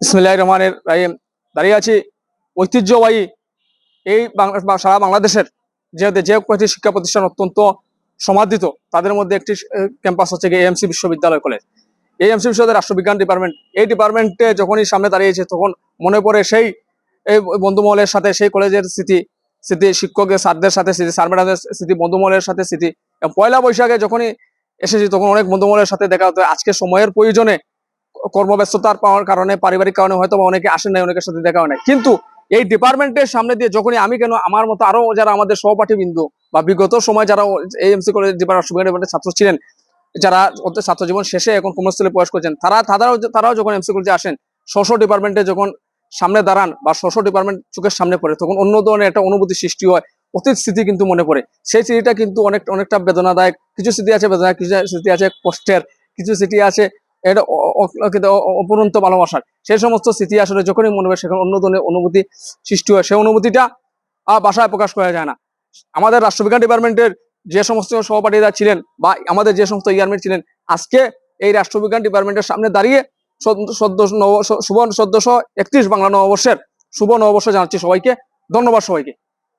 ইসমিল্লাহ রহমানের রাহিম। দাঁড়িয়ে আছি ঐতিহ্যবাহী এই সারা বাংলাদেশের যেহেতু যে কয়েকটি শিক্ষা প্রতিষ্ঠান অত্যন্ত সমাদৃত, তাদের মধ্যে একটি ক্যাম্পাস হচ্ছে এএমসি বিশ্ববিদ্যালয় কলেজ। এএমসি বিশ্ববিদ্যালয় রাষ্ট্রবিজ্ঞান ডিপার্টমেন্ট, এই ডিপার্টমেন্টে যখনই সামনে দাঁড়িয়েছে তখন মনে পড়ে সেই এই বন্ধুমহলের সাথে সেই কলেজের স্মৃতি স্মৃতি শিক্ষকের স্যারদের সাথে, স্মৃতি স্যার ম্যাডামদের স্মৃতি, বন্ধুমহলের সাথে স্মৃতি। এবং পয়লা বৈশাখে যখনই এসেছি, তখন অনেক বন্ধুমহলের সাথে দেখা হতো। আজকে সময়ের প্রয়োজনে কর্মব্যস্ততার পাওয়ার কারণে, পারিবারিক কারণে হয়তো অনেকে আসেন নাই, অনেকের সাথে দেখা হয় নাই। কিন্তু এই ডিপার্টমেন্টের সামনে দিয়ে যখনই আমি কেন আমার মতো আরও যারা আমাদের সহপাঠী বিন্দু বা বিগত সময় যারা এএমসি কলেজ ডিপার্টমেন্টের ছাত্র ছিলেন, যারা ছাত্র জীবন শেষে এখন কর্মস্থলে প্রবেশ করছেন, তারা, তারাও তারাও যখন এমসি কলেজে আসেন স্বশ ডিপার্টমেন্টে যখন সামনে দাঁড়ান বা স্বশ ডিপার্টমেন্ট চোখের সামনে পড়ে, তখন অন্য ধরনের একটা অনুভূতি সৃষ্টি হয়, অতীত স্মৃতি কিন্তু মনে পড়ে। সেই স্মৃতিটা কিন্তু অনেক, অনেকটা বেদনাদায়ক, কিছু স্মৃতি আছে বেদনাদায়ক, কিছু স্মৃতি আছে কষ্টের, কিছু স্মৃতি আছে, এটা অপরন্ত ভালোবাসার। সেই সমস্ত স্মৃতি আসলে যখনই মনে হয় সেখানে অন্য ধরনের অনুভূতি সৃষ্টি হয়। সেই অনুভূতিটা আহ, ভাষায় প্রকাশ করা যায় না। আমাদের রাষ্ট্রবিজ্ঞান ডিপার্টমেন্টের যে সমস্ত সহপাঠীরা ছিলেন বা আমাদের যে সমস্ত ইয়ারমেট ছিলেন আজকে এই রাষ্ট্রবিজ্ঞান ডিপার্টমেন্টের সামনে দাঁড়িয়ে সদ্য- নব সুবর্ণ সদ্যশ একত্রিশ বাংলা নববর্ষের শুভ নববর্ষ জানাচ্ছি সবাইকে। ধন্যবাদ সবাইকে।